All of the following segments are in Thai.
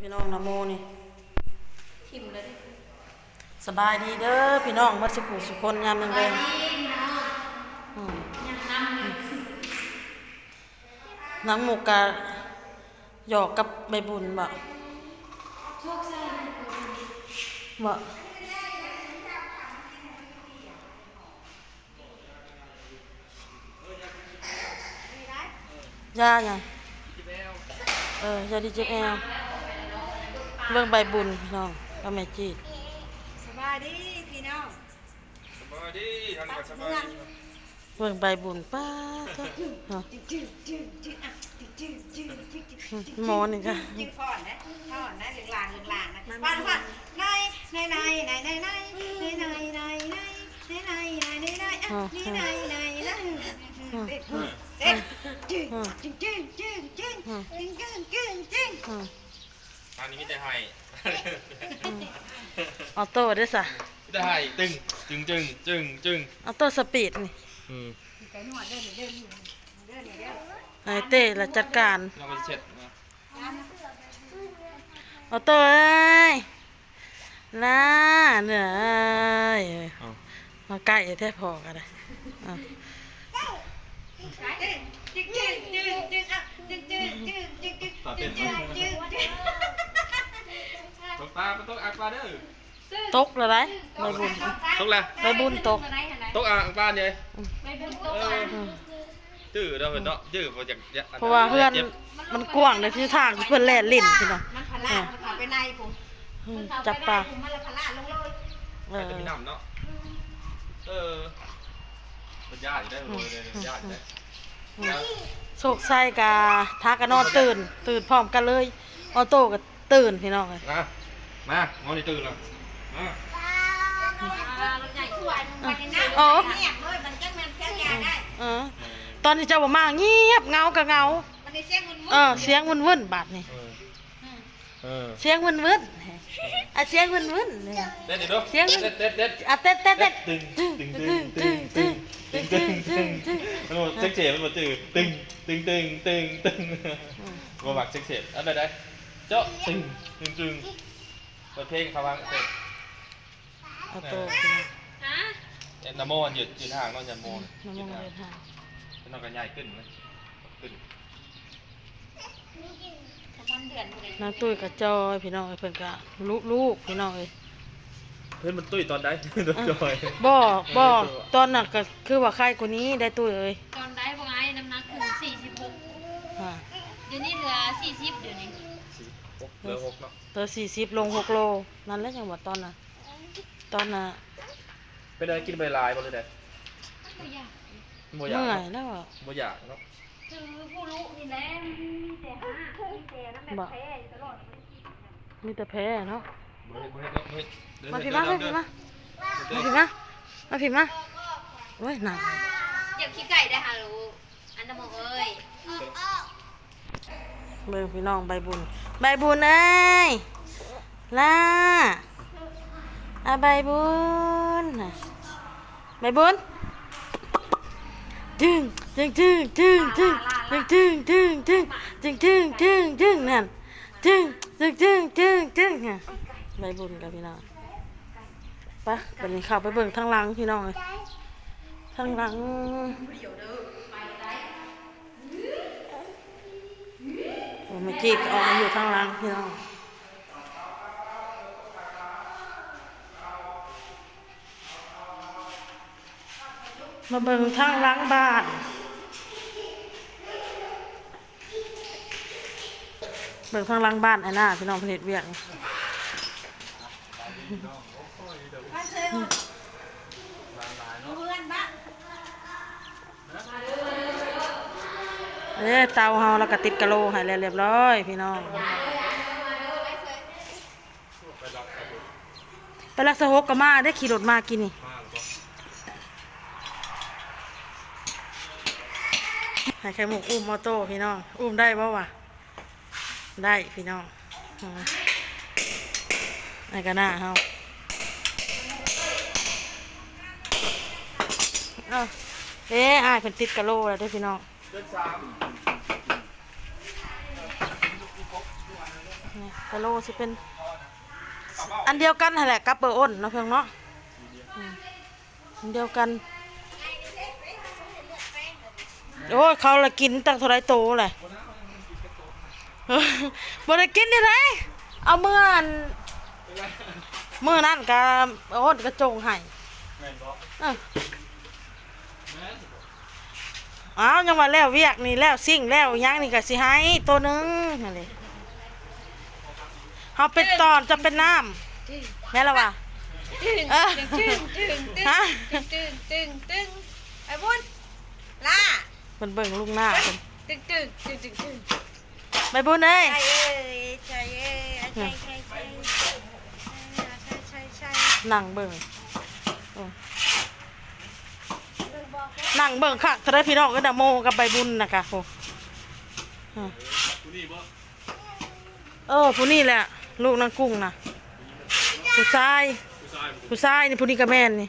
พี่น้องนะโมนี่ทิมเลยดิสบายดีเด้อพี่น้องมัดสุขุสุคนยามแรงไปแรงดีพี่น้องอืมยังน้ำอยู่น้ำหมูกกะหยอกกับใบบุญบ่โชคชัยบ่ยาหยังเออยาดีเจ็บแอล เรื่องใบบุญพี่น้องก็แม่จีดสบายดีพี่น้องสบายดีท่านก็สบายดีเรื่องใบบุญป้าเถอะเนาะจืดจืดจืดจืดอะจืดจืดจืดจืดจืดจืดหมอนี่ค่ะจืดฟอนนะฟอนนะเหลืองลางเหลืองลางนะฟอนฟอนในในในในในในในในในในในในในในในอะในในในในเด็ดเด็ดจืดจืดจืดจืดจืดจืดจืดจืดจืด อืมอันนี้มีแต่ให้ออโต้เด้อสะมีแต่ให้ตึงจึงจึงจึงจึงออโต้สปีดนี่อืมไก่หนวดเดินเดินเดินเดินไอ้เต้ละจัดการเราไปเช็ดนะออโต้เอ้ยลาเหนื่อยเอามาใกล้แท้พอกันเลยอะจืดจืดจืดจืดอะจืดจืดจืดจืดจืดต่อเต้น จืดจืดจืดตกตามันตกอักปลาเด้อตกแล้วไรใบบุญตกแล้วใบบุญตกอะไรอะไรตกอักปลาเนี่ยไปเป็นโต๊ะเออะไรออืมจื้อเราเห็นเนาะจื้อพอจากเพราะว่าเพื่อนมันกว้างเลยที่ทางเพื่อนแล่นลิ่นพี่น้องมันพลาดมันเข้าไปในผมอืมจับปลามันละพลาดลงเลยเอแต่อพี่น้ำเนาะเออเป็นญาติได้เลยเป็นญาติได้แล้วโศกไส้กาทากะนอนตื่น ตื่นพร้อมกันเลยออโต้ก็ตื่นพี่น้องเลย มามางอนี่ตื่นแล้วมารถใหญ่ส่วนมันในน้ำอ๋อเนี่ยเลยมันจะมันแค่ยาได้เออ ตอนที่เจ้าบ่มาเงียบเงากับเงามันในเส้นมันเออ เสียงวุ่นวุ่นๆบาดนี่เออเออเสียงวุ่นวุ่นๆอะเสียงวุ่นวุ่นๆเนี่ยเด็ดเด็ดเสียงเด็ดเด็ดเด็ดอะเต้นเต้นเต้นตึงตึงตึงตึงตึงตึงตึงตึงตึงมันหมดเซ็กเสียมันหมดจืดตึงตึงตึงตึงตึงมาบักเซ็กเสียอะไรได้เจ้าตึงตึงตึง เปิดเพลงเขาวางเสร็จออโต้พี่น้องฮะนโมหยุดยืนห่างนอนยันโมน้ำยืมันนห่างเลยค่ะนอนกันใหญ่ขึ้นเลยขึ้นมันเดือนเลยนางตุ้ยกับจอยพี่น้องเอ้ยเพิ่นก็ลูกลูกพี่น้องเอ้ยเพื่อนมันตุ้ยตอนได้โดนจอยบ่บ่ตอนนั้นก็คือว่าใครคนนี้ได้ตุ้ยเอ้ย ตอนได้พวกไอ้น้ำหนักถึง46 อ่า เดี๋ยวนี้เหลือ40เดี๋ยวนี้ เหลือหกเนาะเตอสี่สิบลงหกโล นั่นแหละจังหวัดตอนน่ะ ตอนน่ะเป็นอะไรกินใบลายบ่เลยได้ก็อยากบ่เมื่อยากอยแล้วอะ บ่อยากเนาะคือผู้รู้นี่แหละมีแต่หามีแต่น้ำแบบแพ้อยู่ตลอดมีแต่แพ้เนาะ บ่เฮ็ดบ่เฮ็ดเนาะบ่เฮ็ดเดินมาเฮ็พี่ดมาเดิพี่นมาเดิมานพี่มามาพี่มาโอ้ยหนักเจ็บขี้ไก่ได้ฮะลูกอันตะมงเอ้ย เบิ่งพี่น้องใบบุญ ใบบุญเอ้ยล่าอะใบบุญใบบุญจึงจึงจึงจึงจึงจึงจึงจึงจึงจึงจึงจึงจึงนั่นจึงจึงจึงจึงจึงใบบุญกับพี่น้องไปวันนี้เข้าไปเบิ่งทางหลังพี่น้องเลยทางหลัง โอ้ เมื่อกี้ก็ออกมาอยู่ข้างหล่างพี่น้องมาเบิ่งทางหล้างบ้านเบิ่งทางหล้างบ้านไอ้หน้าพี่น้องเพชรเวียง เอ้เตาเฮาแล้วก็ติดกะโลให้แล้วเรียบร้อยพี่น้อง ไปรักษาหกก็มาได้ขี่รถมากินนี่ให้ไข่หมูอุ้มมอโต้พี่น้อง อุ้มได้ป่าวะได้พี่น้องไอ้กระหน้าเฮาเอาเอ๊ะอ้ายเพิ่นติดกะโลแล้วด้อพี่น้อง นสามอนี่กะโลสิเป็น อันเดียวกันแหละกับเบอร์อ้นเนาะเพียงเนาะอันเดียวกัน โอ้ยเขาละกินตั้งเท่าไรโตแหละบ่ได้กินนี่ไดเอาเมื่อนเมื่อนั้นก็โอ้นกระจงให้เออ อ้าวยังว่าแล้วเวียกนี่แล้วสิ่งแล้วหยังนี่ก็สิให้ตัวหนึงนั่นแหละเฮาเป็นตอนจะเป็นน้ำแม่นและวะ ตึงเออตึงตึงตึงฮะ ตึงตึงตึงไอ้บุญล่าเพิ่นเบิ่งลุงหน้าเพิ่นตึงตึงตึงตึงตึงไปบุญเอ้ยใช่เอ้ยใช่เอ้ยใช่ใช่ใช่ใช่ใช่ใช่นั่งเบิ่งเออ นั่งเบิ่งคักถ้าได้พี่น้องก็ดโมกับใบบุญนะกะโอ้เออผู้นี่แหละ ลูกนางกุ้งน่ะผู้ชายผู้ชายนี่ผู้นี้ก็แม่นี่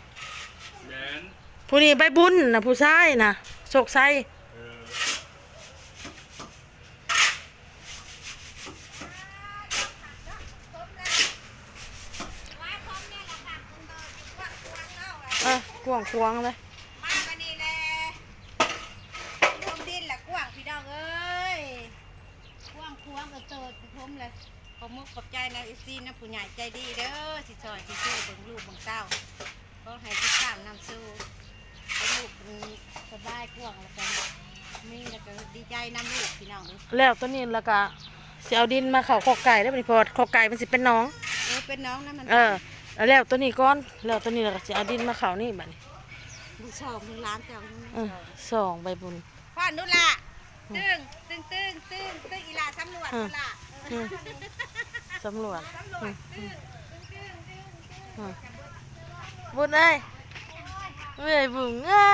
ผู้นี้ใบบุญน่ะผู้ชายน่ะโชคชัยเออเออกวางควางเลย มาบันนี้แหละทมดินแหละกว้างพี่น้องเอ้ยกว้างควางก็เจิดทมเลยข อบมุกขอบใจนะอีซีนะผู้ใหญ่ใจดีเด้อสิซอยสิสู้เบิ่งลูกเบิ่งเต้าก็ให้ที่ข้ามนำสู้ให้ลูกเป็นสบายกว้างแล้วกันมีแล้วก็ดีใจนำลูกพี่น้องเลยแล้วตัวนี้แล้วก็สิเอาดินมาเข้าขอกไก่แล้วบัดนี้พอขอกไก่มันสิเป็นหน้อง เออเป็นน้องนะมันเออแล้วแล้วตัวนี้ก่อนแล้วตัวนี้แล้วก็สิเอาดินมาเข้านี่บัดนี้ดูชอบดูร้านเจ้าเออสองใบบุญพ่อนุละตึ้งตึ้งตึ้งตึ้งตึ้งอีหลาสำรวจอืมนุละอืม สำรวจสำรวจตึ้งตึ้งตึ้งตึ้งอืมบุญเอ้ยเว้ยบุญเอ้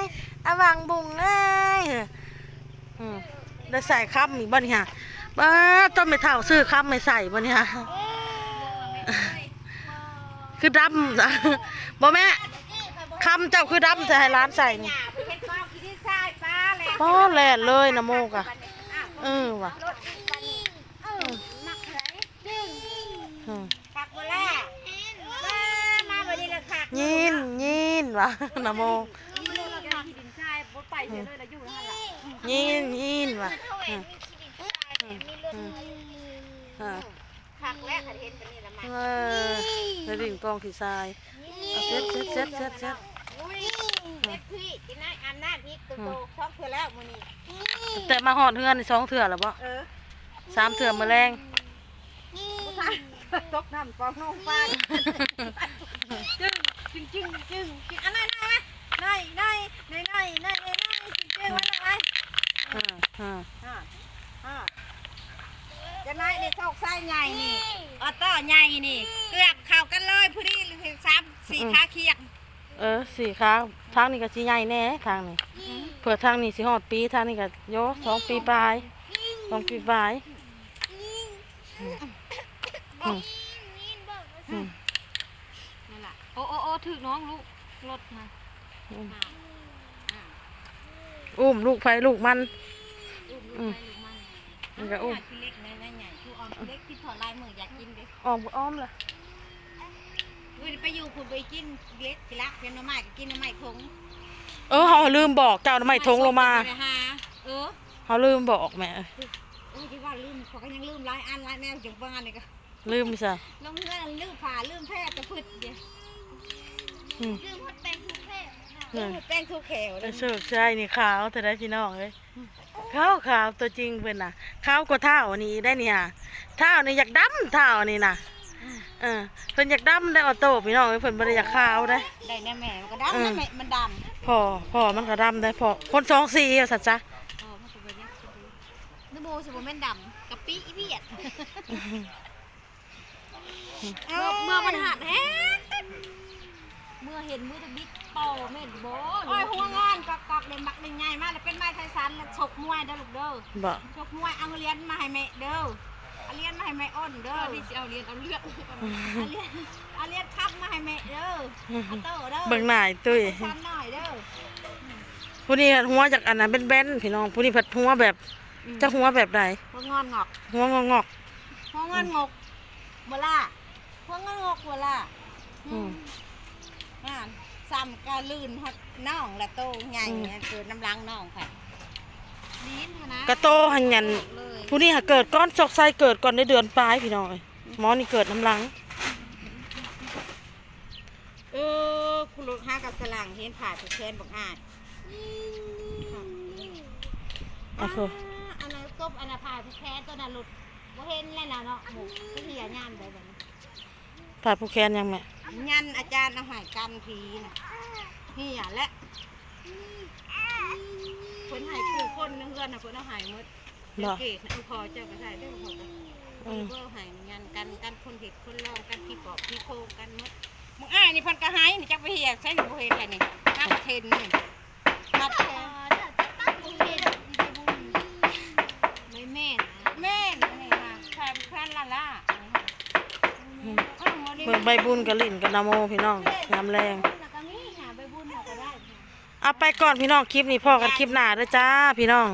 ยอาวังบุญเอ้ยอืมได้ใส่คำอีกบ่นี่ฮะบ้าต้นไม่เท่าซื้อคำไม่ใส่บ่นี่ฮะคือดำจ้ะบ่แม่คำเจ้าคือดำจะให้ร้านใส่นี่หญ้าไปเฮ็ดกองกินที่ทรายป้าแหละป้อแล่นเลยนะโมกะอ้าวเออว่ะ รถอีกวันนี้เออมักเลยตึ้ง อืม คักบ่ล่ะมามาบัดนี้ละคัก ยินยินว่ะนะโมมีลูกละคักที่ดินทรายบ่ไปเฉยเลยละอยู่นั่นล่ะยินยินว่ะอืมมีรถอ่าคักและคันเห็นปานนี้ละมาเออไปดิ่งกองขี้ทรายเอาเซ็ตเซ็ตเซ็ตเซ็ตเซ็ตอุ้ยเด็กพี่กินน้ำอาบน้ำอีกตัวโตท้องเพื่อแล้วมื้อนี้แต่มาหอดเฮือนนี่สองเถื่อแล้วบ่เออสามเถื่อมาแรงผู้ชายตกน้ำปองน้องฟ้าจึง จึงจึงจึงจึงอันนั้นนะนายนายนายนายนายนายนายจึงจึงวันละไงอ่าอ่าอ่าอ่าจะนายนี่ชอกไส้ใหญ่นี่ออโต้ใหญ่นี่เกือบเข้ากันเลยพอดีสามสี่ขาเคียงเออสี่ขาทางนี้ก็สิใหญ่แน่ทางนี้เผื่อทางนี้สิฮอดปีทางนี้ก็โยสองปีปลายสองปีปลายอืมอืม อืมนั่นแหละโอ้โอ้โอ้ถึกน้องลูกรถมาอุ้มลูกไฟลูกมันอุ้มอืลูกมไปลูกมันนี่ก็อุ้มคือเล็กนะนะใหญ่คือออมเล็กที่ถอดลายมืออยากกินดิอ้อมอ้อมเลยเว้ยไปอยู่คุณไปกินเล็กกิละเป็นหน้ำไม้ก็กินหน้ำไม้ทงเออเขาลืมบอกเจ้าทำไมทงลงมาไปหาเออเขาลืมบอกแม่เออที่ว่าลืมเขาก็ยังลืมหลายอันหลายแนวจังบ้านนี่ก็ลืมซะลงเงื่อนลืมผ่าลืมแพร่ตะพืชเดียว อืมลืมพัดแป้งทุกแพร่อืลืมมแป้งทุกแขวเลไอ้ยเสิร์ฟใช่นี่ขาวแต่ได้พี่น้องเลยขาวขาวตัวจริงเพิ่นน่ะขาวกว่าเท่านี่ได้เนี่ยเท่านี่อยากดำเท่านี่น่ะเออเพิ่นอยากดำได้ออโต้พี่น้องเอ้ยเพิ่นบ่ได้อยากขาวได้ได้แน่แม่มันก็ดำนะแม่มันดำพ่อพ่อมันก็ดำได้พ่อคนสองสีเอาสัจจะเออมันก็เป็นยังนึกโมสิบ่แม่นดำกะปิอีเวียดเมื่อเมื่อมันหัดแฮะ เมื่อเห็นมือจะบิ๊กเป่าแม่นบ่โอ้ยหัวงอนกอกกอกเดี๋ยวมักได้ง่ายมากแล้วเป็นไม้ไทสันแล้วฉกมวยเด้อลูกเด้อบ่ฉกมวยเอาเหรียญมาให้แม่เด้อเอาเหรียญมาให้แม่อ้นเด้อนี่สิเอาเรียนเอาเลือดเอาเหรียญเอาเหรียญคับมาให้แม่เด้อเอาโต้เด้อเบิ่งหน้าไอ้ตุ้ยชันหน่อยเด้อผู้นี้หัวจากอันนั้นเป็นแบนๆพี่น้องผู้นี้ผัดหัวแบบจะหัวแบบใดหัวงอนงอกหัวงอกหัวเงินงกบ่ล่ะหัวเงินงกบ่ล่ะอืม อ่าซ้ำก็ลื่นฮอดน้องและโตใหญ่อืมเกิดน้ำลังน้องค่ะลิ้นนะกระโตหันยันเลยผู้นี้หาเกิดก้อนจอกไส้เกิดก่อนในเดือนปลายพี่น้องเอ้ยหมอนี่เกิดน้ำลัง เออคุณรถห้ากับสลังเห็นผ่าถูกแคนบอกอาดอะคืออันนั้นกบอันนั้นผ่าผู้แพ้ตัวนั้นหลุดบ่เห็นแล้วนะเนาะหมูก็เหียย่ามได้แบบนี้ ผ่าผู้แคนยังแม่ยันอาจารย์เอาใหายกันผีน่ะนี่อะและเพิ่นใหายคู่คนเฮือนน่ะเพิ่นเอาใหายหมดบ่เกตเอาพอเจ้าก็ได้เด้อพอกันอืมเพิ่นใหายยันกันกันคนเห็ดคนลองกันพี่ปอบพี่โคกันหมดมึงอ้ายนี่เพิ่นก็ใหายนี่จักไปเหียใช่หนูบ่เห็นอะไรนี่นับเทนนี่นับเทน ไม่แม่น แม่นอันนี่ค่ะแฟนแฟนละล่ะเอ้าหมดนี่ เบิ่งใบบุญกับลิ่นกับนาโมพี่น้องยามแรงเอาไปก่อนพี่น้องคลิปนี้พ่อกันคลิปหน้าเด้อจ้าพี่น้อง